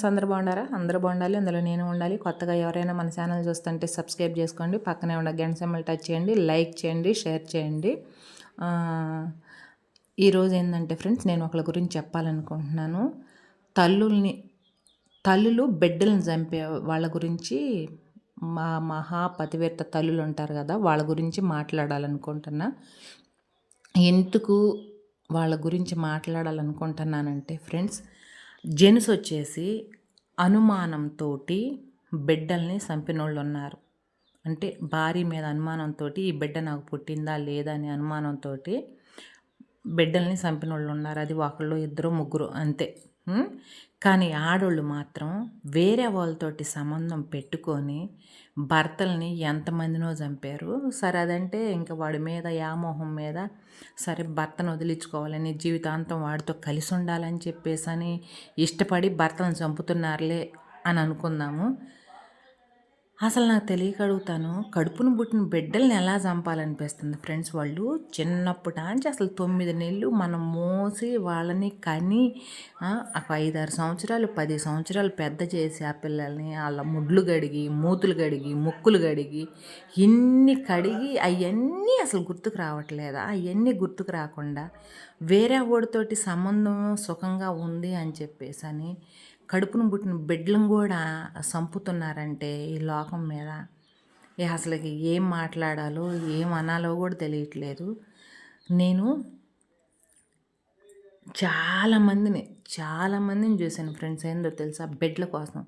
అందరు బాగుండారా అందరూ బాగుండాలి. అందులో నేను ఉండాలి. కొత్తగా ఎవరైనా మన ఛానల్ చూస్తుంటే సబ్స్క్రైబ్ చేసుకోండి. పక్కనే ఉన్న గంట సింబల్ టచ్ చేయండి. లైక్ చేయండి. షేర్ చేయండి. ఈరోజు ఏంటంటే ఫ్రెండ్స్ నేను ఒకళ్ళ గురించి చెప్పాలనుకుంటున్నాను. తల్లుల్ని తల్లులు బిడ్డలను చంపే వాళ్ళ గురించి మా మహా పతివేత్త తల్లులు ఉంటారు కదా వాళ్ళ గురించి మాట్లాడాలనుకుంటున్నా. ఎందుకు వాళ్ళ గురించి మాట్లాడాలనుకుంటున్నానంటే ఫ్రెండ్స్ జెన్స్ వచ్చేసి అనుమానంతో బిడ్డల్ని చంపినోళ్ళు ఉన్నారు అంటే భార్య మీద అనుమానంతో ఈ బిడ్డ నాకు పుట్టిందా లేదా అనే అనుమానంతో బిడ్డల్ని చంపినోళ్ళు ఉన్నారు అది ఒకళ్ళు ఇద్దరు ముగ్గురు అంతే. కానీ ఆడోళ్ళు మాత్రం వేరే వాళ్ళతోటి సంబంధం పెట్టుకొని భర్తల్ని ఎంతమందినో చంపారు. సరే అదంటే ఇంకా వాడి మీద యామోహం మీద సరే భర్తను వదిలించుకోవాలని జీవితాంతం వాడితో కలిసి ఉండాలని చెప్పేసి అని ఇష్టపడి భర్తను చంపుతున్నారులే అని అనుకుందాము. అసలు నాకు తెలియక అడుగుతాను కడుపును పుట్టిన బిడ్డల్ని ఎలా చంపాలనిపిస్తుంది ఫ్రెండ్స్ వాళ్ళు? చిన్నప్పటి నుంచి అసలు తొమ్మిది నెలలు మనం మోసి వాళ్ళని కని ఒక ఐదారు సంవత్సరాలు పది సంవత్సరాలు పెద్ద చేసి ఆ పిల్లల్ని వాళ్ళ ముడ్లు గడిగి మూతులు గడిగి ముక్కులు గడిగి ఇన్ని కడిగి అవన్నీ అసలు గుర్తుకు రావట్లేదా? అవన్నీ గుర్తుకు రాకుండా వేరే వాడితోటి సంబంధం సుఖంగా ఉంది అని చెప్పేసి అని కడుపును పుట్టిన బిడ్డలను కూడా సంపుతున్నారంటే ఈ లోకం మీద. అసలు ఏం మాట్లాడాలో ఏం అనాలో కూడా తెలియట్లేదు. నేను చాలామందిని చాలామందిని చూశాను ఫ్రెండ్స్. ఏందో తెలుసా? బెడ్ల కోసం.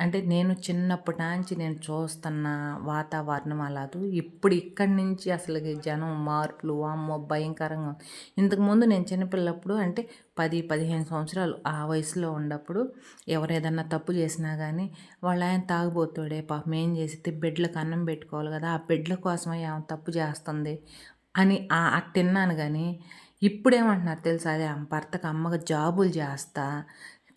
అంటే నేను చిన్నప్పటి నుంచి నేను చూస్తున్న వాతావరణం అలాదు. ఇప్పుడు ఇక్కడి నుంచి అసలు జనం మార్పులు అమ్మో భయంకరంగా ఇంతకుముందు నేను చిన్నపిల్లప్పుడు అంటే పది పదిహేను సంవత్సరాలు ఆ వయసులో ఉన్నప్పుడు ఎవరేదన్నా తప్పు చేసినా కానీ వాళ్ళు ఆయన తాగుబోతాడే పాపం ఏం చేస్తే బిడ్డలకు అన్నం పెట్టుకోవాలి కదా ఆ బిడ్డల కోసమే ఆమె తప్పు చేస్తుంది అని తిన్నాను కానీ ఇప్పుడేమంటున్నారు తెలుసా? అదే భర్తకు అమ్మగా జాబులు చేస్తా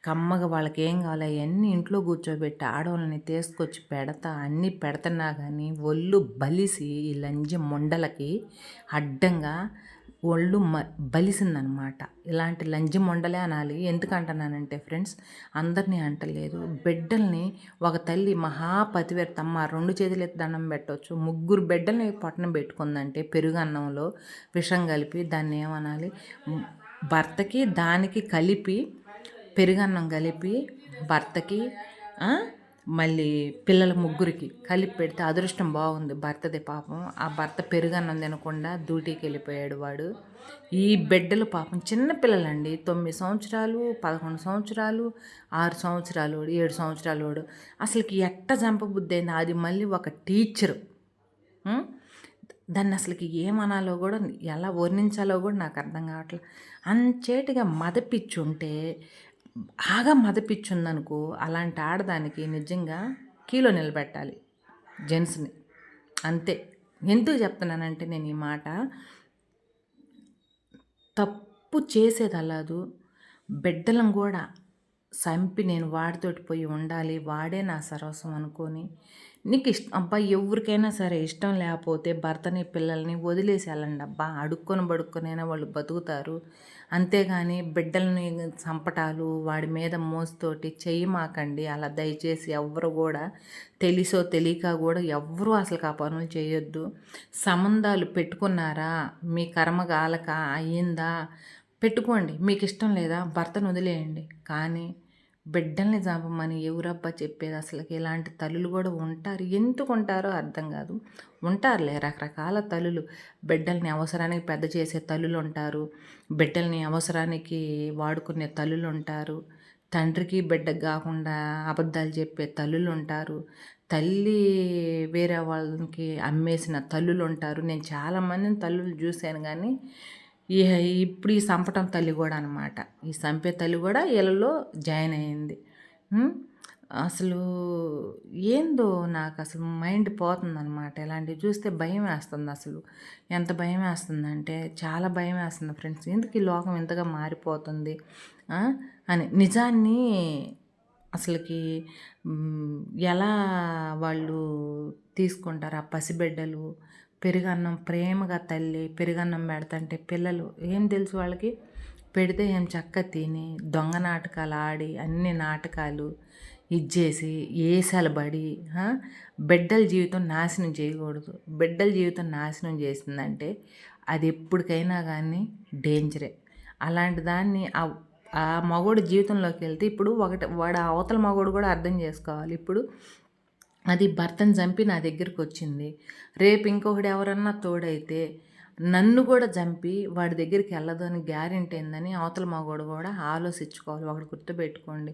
కమ్మగా వాళ్ళకి ఏం కావాలి అవన్నీ ఇంట్లో కూర్చోబెట్టి ఆడవాళ్ళని తీసుకొచ్చి పెడతా అన్నీ పెడుతున్నా కానీ ఒళ్ళు బలిసి ఈ లంజి మొండలకి అడ్డంగా ఒళ్ళు మ బలిసిందనమాట. ఇలాంటి లంజి మొండలే అనాలి. ఎందుకంటున్నానంటే ఫ్రెండ్స్ అందరినీ అంటలేదు. బిడ్డల్ని ఒక తల్లి మహాపతివేర్తమ్మ రెండు చేతులు ఎత్తి దండం పెట్టవచ్చు ముగ్గురు బిడ్డల్ని పట్టణం పెట్టుకుందంటే పెరుగు అన్నంలో విషం కలిపి దాన్ని ఏమనాలి? భర్తకి దానికి కలిపి పెరుగన్నం కలిపి భర్తకి మళ్ళీ పిల్లల ముగ్గురికి కలిపి పెడితే అదృష్టం బాగుంది. భర్తది పాపం. ఆ భర్త పెరుగన్నం తినకుండా డ్యూటీకి వెళ్ళిపోయాడు వాడు. ఈ బిడ్డలు పాపం చిన్న పిల్లలండి. తొమ్మిది సంవత్సరాలు పదకొండు సంవత్సరాలు ఆరు సంవత్సరాలు ఏడు సంవత్సరాలు అసలుకి ఎట్ట చంపబుద్ధి అయింది? అది మళ్ళీ ఒక టీచరు. దాన్ని అసలుకి ఏమనాలో కూడా ఎలా వర్ణించాలో కూడా నాకు అర్థం కావట్లేదు అంచేటిగా మదపిచ్చుంటే బాగా మదపిచ్చుందనుకో అలాంటి ఆడదానికి నిజంగా కీలో నిలబెట్టాలి జెంట్స్ని. అంతే. ఎందుకు చెప్తున్నానంటే నేను ఈ మాట తప్పు చేసేది అలాదు బిడ్డలం కూడా చంపి నేను వాడితోటి పోయి ఉండాలి వాడే నా సర్వస్వం అనుకొని నీకు ఇష్టం అబ్బా ఎవరికైనా సరే ఇష్టం లేకపోతే భర్తని పిల్లల్ని వదిలేసేయాలండి అబ్బా. అడుక్కొని పడుక్కొనైనా వాళ్ళు బతుకుతారు. అంతేగాని బిడ్డల్ని చంపటాలు వాడి మీద మోస్తుతోటి చెయ్యి మాకండి అలా దయచేసి ఎవ్వరు కూడా తెలిసో తెలియక కూడా ఎవ్వరూ అసలు ఆ పనులు చేయొద్దు. సంబంధాలు పెట్టుకున్నారా? మీ కర్మ గాలక అయ్యిందా? పెట్టుకోండి. మీకు ఇష్టం లేదా? భర్తను వదిలేయండి. కానీ బిడ్డల్ని చంపమని ఎవరబ్బా చెప్పేది? అసలుకి ఇలాంటి తల్లులు కూడా ఉంటారు? ఎందుకు ఉంటారో అర్థం కాదు. ఉంటారులే రకరకాల తల్లులు. బిడ్డల్ని అవసరానికి పెద్ద చేసే తల్లులు ఉంటారు. బిడ్డల్ని అవసరానికి వాడుకునే తల్లులు ఉంటారు. తండ్రికి బిడ్డకు కాకుండా అబద్ధాలు చెప్పే తల్లులు ఉంటారు. తల్లి వేరే వాళ్ళకి అమ్మేసిన తల్లులు ఉంటారు. నేను చాలామందిని తల్లులు చూశాను కానీ ఈ ఇప్పుడు ఈ సంపటం తల్లి కూడా అనమాట ఈ సంపే తల్లి కూడా ఇళ్ళలో జాయిన్ అయింది. అసలు ఏందో నాకు అసలు మైండ్ పోతుంది అనమాట ఇలాంటివి చూస్తే భయం వేస్తుంది అసలు. ఎంత భయం వేస్తుందంటే చాలా భయం వేస్తుంది ఫ్రెండ్స్. ఎందుకు ఈ లోకం ఇంతగా మారిపోతుంది? అని. నిజాన్ని అసలుకి ఎలా వాళ్ళు తీసుకుంటారు? ఆ పసిబిడ్డలు పెరుగన్నం ప్రేమగా తల్లి పెరుగన్నం పెడతంటే పిల్లలు ఏం తెలుసు వాళ్ళకి? పెడితే ఏం చక్క తిని దొంగ నాటకాలు ఆడి అన్ని నాటకాలు ఇచ్చేసి ఏసాలు పడి బిడ్డల జీవితం నాశనం చేయకూడదు. బిడ్డల జీవితం నాశనం చేసిందంటే అది ఎప్పటికైనా కానీ డేంజరే. అలాంటి దాన్ని ఆ మగోడు జీవితంలోకి వెళ్తే ఇప్పుడు ఒకటి వాడు అవతల మగోడు కూడా అర్థం చేసుకోవాలి. ఇప్పుడు అది భర్తను చంపి నా దగ్గరికి వచ్చింది రేపు ఇంకొకటి ఎవరన్నా తోడైతే నన్ను కూడా చంపి వాడి దగ్గరికి వెళ్ళదు అని గ్యారెంటీ ఏందని అవతల మగోడు కూడా ఆలోచించుకోవాలి. ఒకటి గుర్తుపెట్టుకోండి.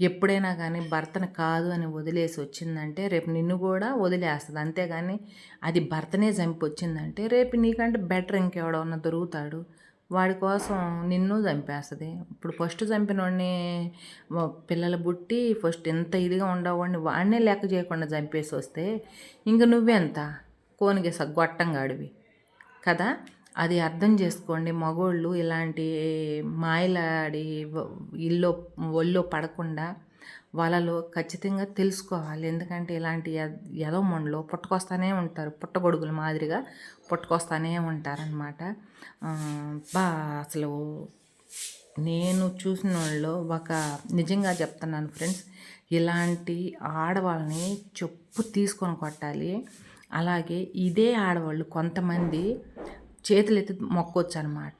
ఎప్పుడైనా కానీ భర్తను కాదు అని వదిలేసి వచ్చిందంటే రేపు నిన్ను కూడా వదిలేస్తుంది. అంతేగాని అది భర్తనే చంపి వచ్చిందంటే రేపు నీకంటే బెటర్ ఇంకెవడన్నా దొరుకుతాడు. వాడి కోసం నిన్ను చంపేస్తుంది. ఇప్పుడు ఫస్ట్ చంపిన వాడిని పిల్లలు బుట్టి ఫస్ట్ ఎంత ఇదిగా ఉండేవాడిని వాడినే లెక్క చేయకుండా చంపేసి వస్తే ఇంక నువ్వెంత? కోనిగేస గొట్టంగాడివి కదా? అది అర్థం చేసుకోండి. మగోళ్ళు ఇలాంటి మాయలాడి ఇల్లు ఒళ్ళో పడకుండా వాళ్ళలో ఖచ్చితంగా తెలుసుకోవాలి. ఎందుకంటే ఇలాంటి ఎదో మొండలు పుట్టుకొస్తానే ఉంటారు. పుట్టగొడుగుల మాదిరిగా పుట్టుకొస్తానే ఉంటారనమాట బా అసలు నేను చూసిన వాళ్ళు ఒక నిజంగా చెప్తున్నాను ఫ్రెండ్స్ ఇలాంటి ఆడవాళ్ళని చెప్పు తీసుకొని కొట్టాలి. అలాగే ఇదే ఆడవాళ్ళు కొంతమంది చేతులెత్తి మొక్కొచ్చు అనమాట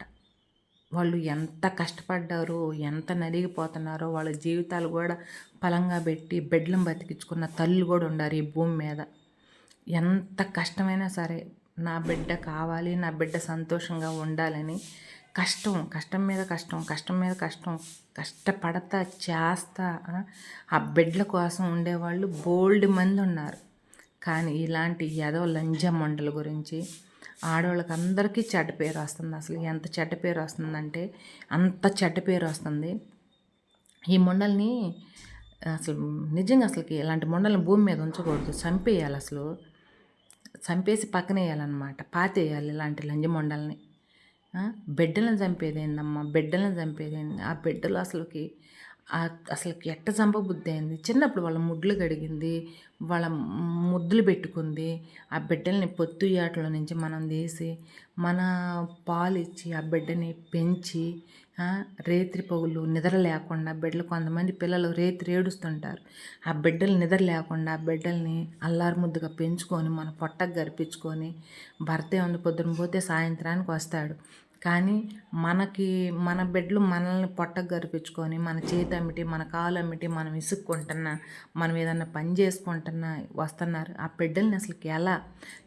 వాళ్ళు ఎంత కష్టపడ్డారో ఎంత నలిగిపోతున్నారో వాళ్ళ జీవితాలు కూడా ఫలంగా పెట్టి బెడ్లను బతికించుకున్న తల్లు కూడా ఉండారు ఈ భూమి మీద. ఎంత కష్టమైనా సరే నా బిడ్డ కావాలి నా బిడ్డ సంతోషంగా ఉండాలని కష్టం కష్టం మీద కష్టం కష్టం మీద కష్టం కష్టపడతా చేస్తా ఆ, ఆ బిడ్డల కోసం ఉండేవాళ్ళు బోల్డ్ మంది ఉన్నారు. కానీ ఇలాంటి ఏదో లంజ మండల గురించి ఆడవాళ్ళకి అందరికీ చెడ్డ పేరు వస్తుంది. అసలు ఎంత చెడ్డ పేరు వస్తుందంటే అంత చెడ్డ పేరు వస్తుంది. ఈ మొండల్ని అసలు నిజంగా అసలుకి ఇలాంటి మొండల్ని భూమి మీద ఉంచకూడదు. చంపేయాలి అసలు. చంపేసి పక్కనేయాలన్నమాట పాతేయాలి ఇలాంటి లంజి మొండల్ని. బిడ్డలను చంపేదేందమ్మా బిడ్డలను చంపేదేంది ఆ బిడ్డలు అసలుకి అసలు అసలుకి ఎట్ట చంపబుద్ధి అయింది? చిన్నప్పుడు వాళ్ళ ముడ్లు కడిగింది వాళ్ళ ముద్దులు పెట్టుకుంది ఆ బిడ్డల్ని పొత్తు ఆటలో నుంచి మనం తీసి మన పాలు ఇచ్చి ఆ బిడ్డని పెంచి రేత్రి పగులు నిద్ర లేకుండా బిడ్డలు కొంతమంది పిల్లలు రేత్రి ఏడుస్తుంటారు. ఆ బిడ్డలు నిద్ర లేకుండా ఆ బిడ్డల్ని అల్లారు ముద్దుగా పెంచుకొని మన పొట్టకు గరిపించుకొని భర్తే ఉంది పొద్దున పోతే సాయంత్రానికి వస్తాడు. కానీ మనకి మన బిడ్డలు మనల్ని పొట్టకు గరిపించుకొని మన చేతి అమ్మిటి మన కాలు అమ్మిటి మనం ఇసుక్కుంటున్నా మనం ఏదన్నా పని చేసుకుంటున్నా వస్తున్నారు. ఆ బిడ్డల్ని అసలుకి ఎలా?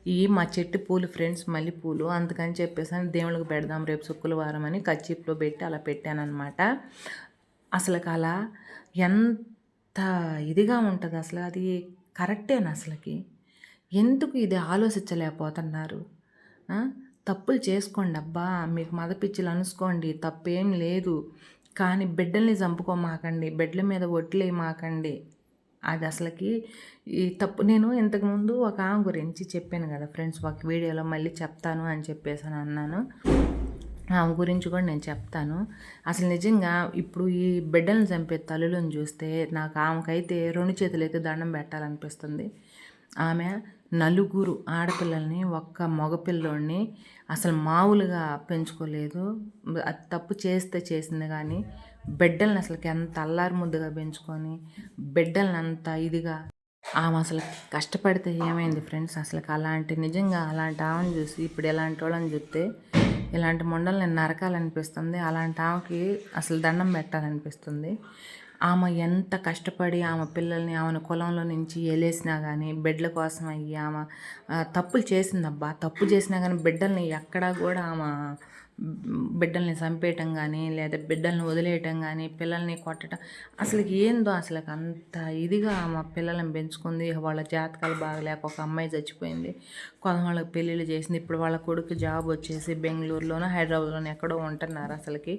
ఈ మా చెట్టు పూలు ఫ్రెండ్స్ మల్లె పూలు అందుకని చెప్పేసి అని దేవుళ్ళకి పెడదాం రేపు శుక్రవారం అని కచ్చిప్లో పెట్టి అలా పెట్టానమాట అసలుకి అలా ఎంత ఇదిగా ఉంటుంది అసలు? అది కరెక్టేనా అసలుకి? ఎందుకు ఇది ఆలోచించలేకపోతున్నారు? తప్పులు చేసుకోండి అబ్బా. మీకు మద పిచ్చిలు అనుసుకోండి తప్పేం లేదు. కానీ బిడ్డల్ని చంపుకోమాకండి బిడ్డల మీద ఒట్లేయమాకండి అది అసలుకి ఈ తప్పు. నేను ఇంతకుముందు ఒక ఆమె గురించి చెప్పాను కదా ఫ్రెండ్స్ ఒక వీడియోలో మళ్ళీ చెప్తాను అని చెప్పేసి అని అన్నాను. ఆమె గురించి కూడా నేను చెప్తాను. అసలు నిజంగా ఇప్పుడు ఈ బిడ్డలను చంపే తల్లులను చూస్తే నాకు ఆమెకైతే రెండు చేతులైతే దండం పెట్టాలనిపిస్తుంది. ఆమె నలుగురు ఆడపిల్లల్ని ఒక్క మగపిల్లోడిని అసలు మామూలుగా పెంచుకోలేదు. అది తప్పు చేస్తే చేసింది కానీ బిడ్డల్ని అసలుకి ఎంత అల్లారు ముద్దుగా పెంచుకొని బిడ్డల్ని అంత ఇదిగా ఆమె అసలు కష్టపడితే ఏమైంది ఫ్రెండ్స్? అసలు అలాంటి నిజంగా అలాంటి ఆమెను చూసి ఇప్పుడు ఎలాంటి వాళ్ళని చూస్తే ఇలాంటి మొండల్ని నరకాలనిపిస్తుంది. అలాంటి ఆమెకి అసలు దండం పెట్టాలనిపిస్తుంది. ఆమె ఎంత కష్టపడి ఆమె పిల్లల్ని ఆమెను కులంలో నుంచి ఎలేసినా కానీ బిడ్డల కోసం అయ్యి ఆమె తప్పులు చేసిందబ్బా. తప్పు చేసినా కానీ బిడ్డల్ని ఎక్కడా కూడా ఆమె బిడ్డల్ని చంపేయటం కానీ లేదా బిడ్డల్ని వదిలేయటం కానీ పిల్లల్ని కొట్టడం అసలు ఏందో అసలు అంత ఇదిగా ఆమె పిల్లల్ని పెంచుకుంది. వాళ్ళ జాతకాలు బాగలేక ఒక అమ్మాయి చచ్చిపోయింది. కొంత వాళ్ళకి పెళ్ళిళ్ళు చేసింది. ఇప్పుడు వాళ్ళ కొడుకు జాబ్ వచ్చేసి బెంగళూరులోనో హైదరాబాద్లోనో ఎక్కడో ఉంటున్నారు అసలుకి.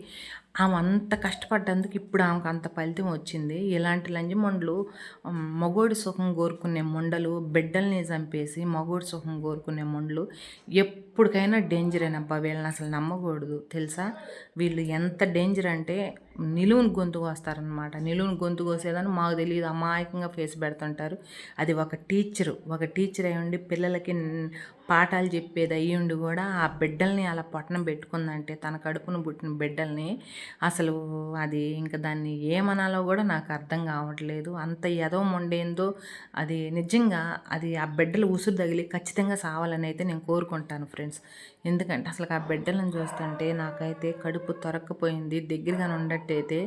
ఆమె అంత కష్టపడ్డందుకు ఇప్పుడు ఆమెకు అంత ఫలితం వచ్చింది. ఇలాంటి లంజమొండలు మగోడి సుఖం కోరుకునే మొండలు బిడ్డల్ని చంపేసి మగోడి సుఖం కోరుకునే మొండలు ఎప్పటికైనా డేంజర్ అయినబ్బా వీళ్ళని అసలు నమ్మకూడదు. తెలుసా? వీళ్ళు ఎంత డేంజర్ అంటే నిలువుని గొంతు కోస్తారనమాట నిలువుని గొంతు కోసేదని మాకు తెలియదు అమాయకంగా ఫేస్ పెడుతుంటారు. అది ఒక టీచరు ఒక టీచర్ అయి ఉండి పిల్లలకి పాఠాలు చెప్పేది అయ్యి ఉండి కూడా ఆ బిడ్డల్ని అలా పొట్టన పెట్టుకుందంటే తన కడుపును పుట్టిన బిడ్డల్ని అసలు అది ఇంకా దాన్ని ఏమనాలో కూడా నాకు అర్థం కావట్లేదు. అంత ఎదవం ఉండేందో అది నిజంగా అది ఆ బిడ్డలు ఉసురు తగిలి ఖచ్చితంగా సావాలని అయితే నేను కోరుకుంటాను ఫ్రెండ్స్ ఎందుకంటే అసలు ఆ బిడ్డలను చూస్తుంటే నాకైతే కడుపు తొరక్కపోయింది దగ్గరగా అయితే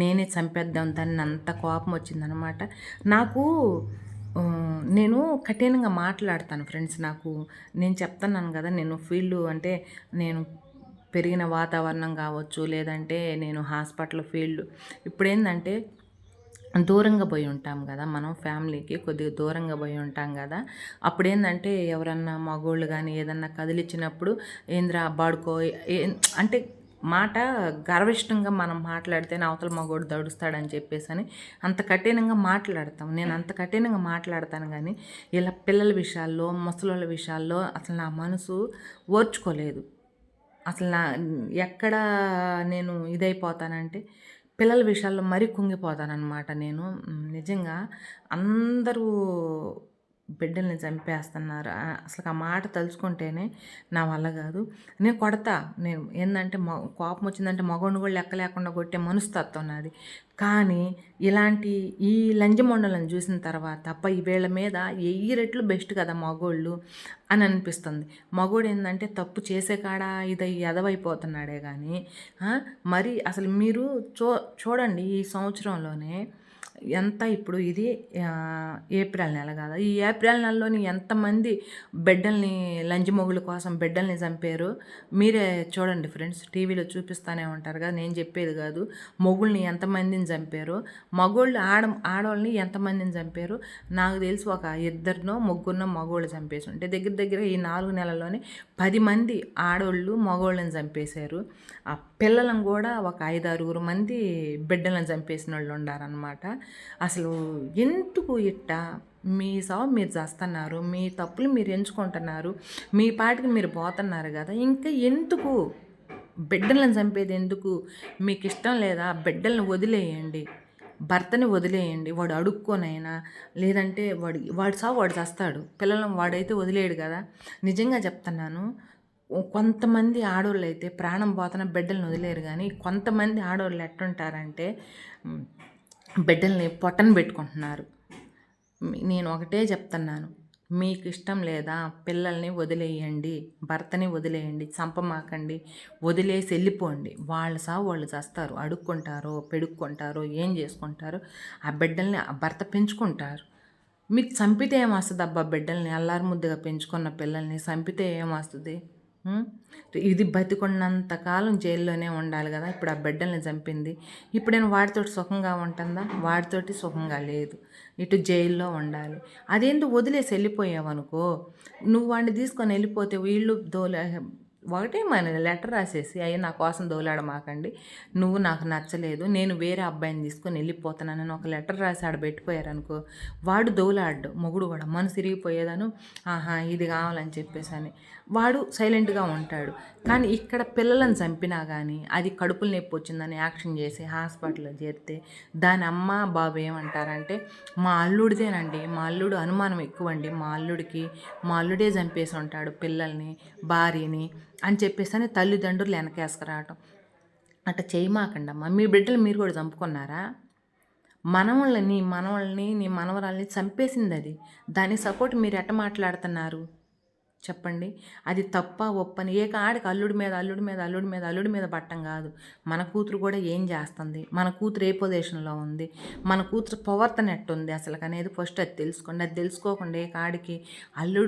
నేనే చంపేద్దాం దాన్ని అంత కోపం వచ్చిందనమాట. నాకు నేను కఠినంగా మాట్లాడతాను ఫ్రెండ్స్ నాకు. నేను చెప్తున్నాను కదా నేను ఫీల్డ్ అంటే నేను పెరిగిన వాతావరణం కావచ్చు లేదంటే నేను హాస్పిటల్ ఫీల్డ్. ఇప్పుడు ఏంటంటే దూరంగా పోయి ఉంటాం కదా మనం ఫ్యామిలీకి కొద్దిగా దూరంగా పోయి ఉంటాం కదా. అప్పుడు ఏంటంటే ఎవరన్నా మగోళ్ళు కానీ ఏదన్నా కదిలిచ్చినప్పుడు ఏంద్రా బాడుకో అంటే మాట గర్విష్టంగా మనం మాట్లాడితే అవతల మగోడు దడుస్తాడని చెప్పేసి అని అంత కఠినంగా మాట్లాడతాం. నేను అంత కఠినంగా మాట్లాడతాను కానీ ఇలా పిల్లల విషయాల్లో ముసలోళ్ళ విషయాల్లో అసలు నా మనసు ఓర్చుకోలేదు. అసలు నా ఎక్కడ నేను ఇదైపోతానంటే పిల్లల విషయాల్లో మరీ కుంగిపోతానన్నమాట నేను. నిజంగా అందరూ బిడ్డల్ని చంపేస్తున్నారు. అసలు ఆ మాట తలుచుకుంటేనే నా వల్ల కాదు. నేను కొడతా. నేను ఏంటంటే మ కోపం వచ్చిందంటే మగవాడిని కూడా లెక్క లేకుండా కొట్టే మనస్తత్వం నాది. కానీ ఇలాంటి ఈ లంజమొండలను చూసిన తర్వాత అప్ప ఈ వీళ్ళ మీద ఎయ్యి రెట్లు బెస్ట్ కదా మగోళ్ళు అని అనిపిస్తుంది. మగోడు ఏంటంటే తప్పు చేసే కాడ ఇది ఎదవైపోతున్నాడే కానీ మరి అసలు మీరు చూ చూడండి ఈ సంవత్సరంలోనే ఎంత ఇప్పుడు ఇది ఏప్రిల్ నెల కదా? ఈ ఏప్రిల్ నెలలోని ఎంతమంది బిడ్డల్ని లంచి మొగుల కోసం బిడ్డల్ని చంపారు? మీరే చూడండి ఫ్రెండ్స్ టీవీలో చూపిస్తూనే ఉంటారు కదా నేను చెప్పేది కాదు. మొగుల్ని ఎంతమందిని చంపారు? మగోళ్ళు ఆడ ఆడవాళ్ళని ఎంతమందిని చంపారు? నాకు తెలిసి ఒక ఇద్దరినో ముగ్గురునో మగోళ్ళు చంపేసి ఉంటే దగ్గర దగ్గర ఈ నాలుగు నెలల్లోనే పది మంది ఆడవాళ్ళు మగోళ్ళని చంపేశారు. ఆ పిల్లలను కూడా ఒక ఐదారుగురు మంది బిడ్డలను చంపేసిన వాళ్ళు ఉండారనమాట అసలు ఎందుకు ఇట్ట? మీ సావు మీరు చేస్తున్నారు మీ తప్పులు మీరు ఎంచుకుంటున్నారు మీ పాటికి మీరు పోతున్నారు కదా. ఇంకా ఎందుకు? బిడ్డలను చంపేది ఎందుకు? మీకు ఇష్టం లేదా? బిడ్డలను వదిలేయండి. భర్తని వదిలేయండి. వాడు అడుక్కోనైనా లేదంటే వాడు వాడు సావు వాడు చేస్తాడు. పిల్లలను వాడైతే వదిలేడు కదా. నిజంగా చెప్తున్నాను కొంతమంది ఆడవాళ్ళు అయితే ప్రాణం పోతున్న బిడ్డలను వదిలేరు కానీ కొంతమంది ఆడవాళ్ళు ఎట్టుంటారంటే బిడ్డల్ని పొట్టన పెట్టుకుంటున్నారు. నేను ఒకటే చెప్తున్నాను. మీకు ఇష్టం లేదా? పిల్లల్ని వదిలేయండి. భర్తని వదిలేయండి. చంపమాకండి. వదిలేసి వెళ్ళిపోండి. వాళ్ళు సా వాళ్ళు చేస్తారు. అడుక్కుంటారో పెడుక్కుంటారో ఏం చేసుకుంటారో ఆ బిడ్డల్ని ఆ భర్త పెంచుకుంటారు. మీకు చంపితే ఏమొస్తుంది అబ్బా బిడ్డల్ని? అల్లారు ముద్దుగా పెంచుకున్న పిల్లల్ని చంపితే ఏమొస్తుంది? ఇది బతికున్నంత కాలం జైల్లోనే ఉండాలి కదా ఇప్పుడు ఆ బిడ్డల్ని చంపింది. ఇప్పుడు నేను వాడితోటి సుఖంగా ఉంటుందా? వాడితోటి సుఖంగా లేదు. ఇటు జైల్లో ఉండాలి. అదేంటి వదిలేసి వెళ్ళిపోయావనుకో నువ్వు వాడిని తీసుకొని వెళ్ళిపోతే వీళ్ళు దోలే ఒకటే మన లెటర్ రాసేసి అయ్యి నా కోసం దోలాడమాకండి నువ్వు నాకు నచ్చలేదు. నేను వేరే అబ్బాయిని తీసుకొని వెళ్ళిపోతానని ఒక లెటర్ రాసి ఆడ పెట్టిపోయారనుకో వాడు దోలాడు మొగుడు కూడా మనసు తిరిగిపోయేదాను ఆహా ఇది కావాలని చెప్పేసి అని. వాడు సైలెంట్గా ఉంటాడు. కానీ ఇక్కడ పిల్లలను చంపినా కానీ అది కడుపులు నొప్పి వచ్చిందని యాక్షన్ చేసి హాస్పిటల్లో చేరితే దాని అమ్మ బాబు ఏమంటారంటే మా అల్లుడిదేనండి. మా అల్లుడు అనుమానం ఎక్కువండి. మా అల్లుడికి మా అల్లుడే చంపేసి ఉంటాడు పిల్లల్ని భార్యని. అని చెప్పేసి అని తల్లిదండ్రులు వెనకేసుకురావటం. అట్లా చేయమాకండి అమ్మ. మీ బిడ్డలు మీరు కూడా చంపుకున్నారా? మనవాళ్ళని నీ మనవాళ్ళని నీ మనవరాల్ని చంపేసింది అది దాని సపోర్ట్ మీరు ఎట్ట మాట్లాడుతున్నారు? చెప్పండి. అది తప్ప ఒప్పని? ఏ కాడికి అల్లుడి మీద అల్లుడి మీద అల్లుడి మీద అల్లుడి మీద పట్టం కాదు. మన కూతురు కూడా ఏం చేస్తుంది? మన కూతురు ఏ పొజిషన్లో ఉంది? మన కూతురు ప్రవర్తన ఎట్టుంది అసలు అనేది ఫస్ట్ అది తెలుసుకోండి. అది తెలుసుకోకుండా ఏ కాడికి అల్లుడు